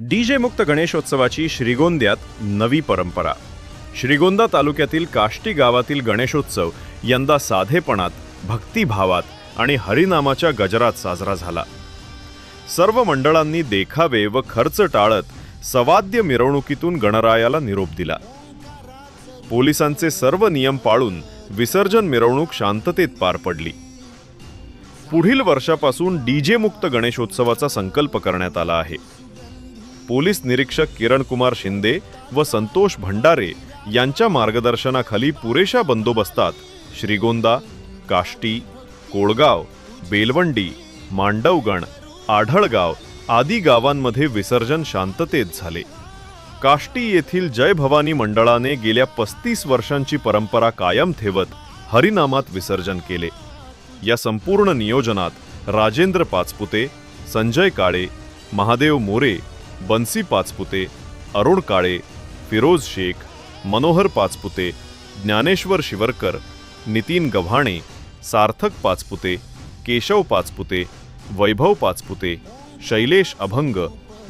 DJ मुक्त गणेशोत्सवाची श्रीगोंद्यात नवी परंपरा. श्रीगोंदा तालुक्यातील काष्टी गावातील गणेशोत्सव यंदा साधेपणात भक्तिभावात आणि हरिनामाच्या गजरात साजरा झाला. सर्व मंडळांनी देखावे व खर्च टाळत सवाद्य मिरवणुकीतून गणरायाला निरोप दिला. पोलिसांचे सर्व नियम पाळून विसर्जन मिरवणूक शांततेत पार पडली. पुढील वर्षापासून डीजे मुक्त गणेशोत्सवाचा संकल्प करण्यात आला आहे. पोलीस निरीक्षक किरण कुमार शिंदे व संतोष भंडारे यांच्या मार्गदर्शनाखाली पुरेशा बंदोबस्तात श्रीगोंदा काष्टी कोळगाव बेलवंडी मांडवगण आढळगाव आदी गावांमध्ये विसर्जन शांततेत झाले. काष्टी येथील जय भवानी मंडळाने गेल्या पस्तीस वर्षांची परंपरा कायम ठेवत हरिनामात विसर्जन केले. या संपूर्ण नियोजनात राजेंद्र पाचपुते संजय काळे महादेव मोरे बन्सी पाचपुते अरुण काळे फिरोज शेख मनोहर पाचपुते ज्ञानेश्वर शिवरकर नितीन गव्हाणे सार्थक पाचपुते केशव पाचपुते वैभव पाचपुते शैलेश अभंग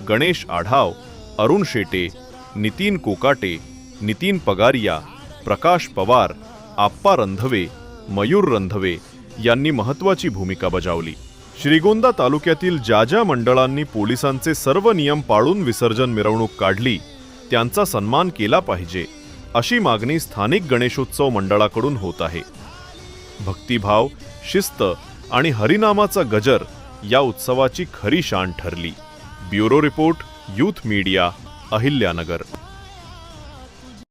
गणेश आढाव अरुण शेटे नितीन कोकाटे नितीन पगारिया प्रकाश पवार आप्पा रंधवे मयूर रंधवे यांनी महत्त्वाची भूमिका बजावली. श्रीगोंदा तालुक्यातील ज्या ज्या मंडळांनी पोलिसांचे सर्व नियम पाळून विसर्जन मिरवणूक काढली त्यांचा सन्मान केला पाहिजे अशी मागणी स्थानिक गणेशोत्सव मंडळाकडून होत आहे. भक्तिभाव शिस्त आणि हरिनामाचा गजर या उत्सवाची खरी शान ठरली. Bureau report youth media Ahilyanagar.